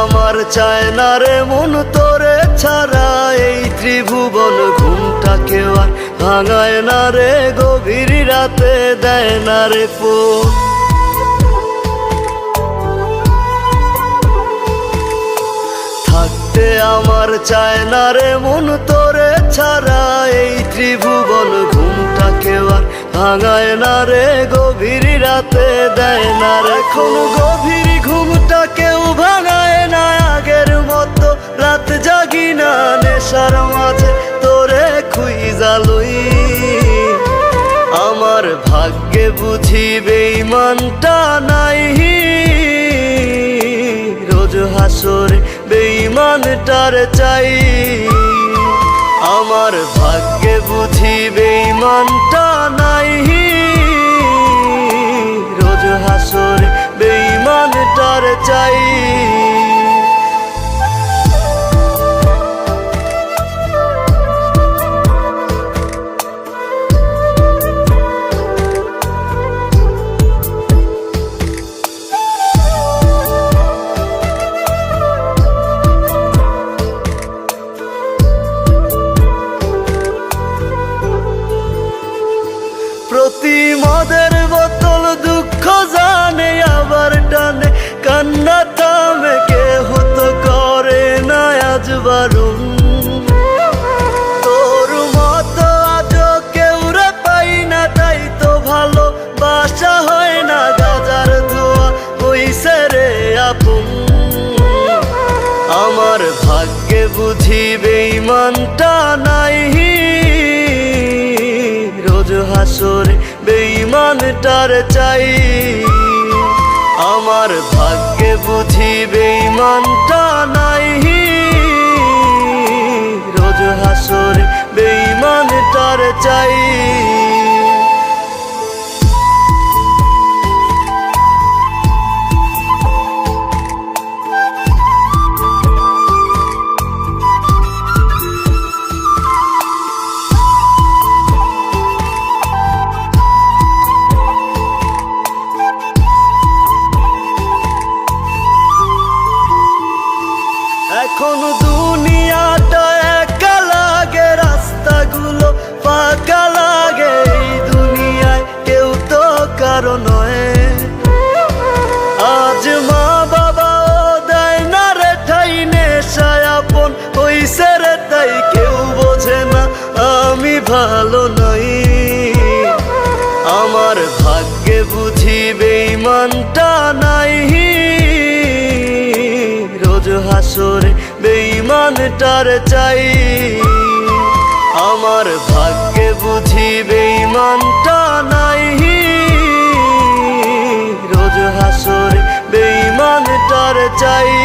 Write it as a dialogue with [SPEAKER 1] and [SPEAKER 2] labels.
[SPEAKER 1] আমার চায় না রে মন তোরে ছাড়া। এই ত্রিভুবন ঘুমটাকে আর ভাঙায় না রে, গভীর রাতে দেয় না রে ফোন। থাকতে আমার চায় না রে মন তোরে ছাড়া। এই ত্রিভুবন ঘুমটাকে আর ভাঙায় না রে, গভীর রাতে দেয় না রে। এখন গভীর রাত জাগি না, নেশার মাঝে তোরে খুই জালুই আমার ভাগ্যে বুঝি বেইমানটা নাই রোজ হাসরে বেইমানটার চাই। আমার ভাগ্যে বুঝি বেইমানটা নাই টানে কান্না থামে কে হতো করে না আজ বারুন তোর মতো আজ কেউ রে পাই না, তাই তো ভালো বাসা হয় না, গাজার ধোয়া হইছে রে আপন। আমার ভাগ্যে বুঝি বেইমানটা নাই রোজ হাসরে বেইমানটার চাই। আমার ভাগ্যে বুঝি বেইমানটা নাই রোজ হাসর বেইমানটার চাই। এখন দুনিয়াটা একা লাগে, রাস্তাগুলো ফাঁকা লাগে। এই দুনিয়ায় কেউ তো কারও নয়। আজ মা বাবাও দেয় না রে ঠাই, নেশায় আপন হইছে রে তাই কেউ বোঝে না, আমি ভালো নই। আমার ভাগ্যে বুঝি বেইমানটা নাই রোজ হাসরে প্রাণটার চাই। আমার ভাগ্যে বুঝি বেইমানটা নাই রোজ হাসর বেইমানটার চাই।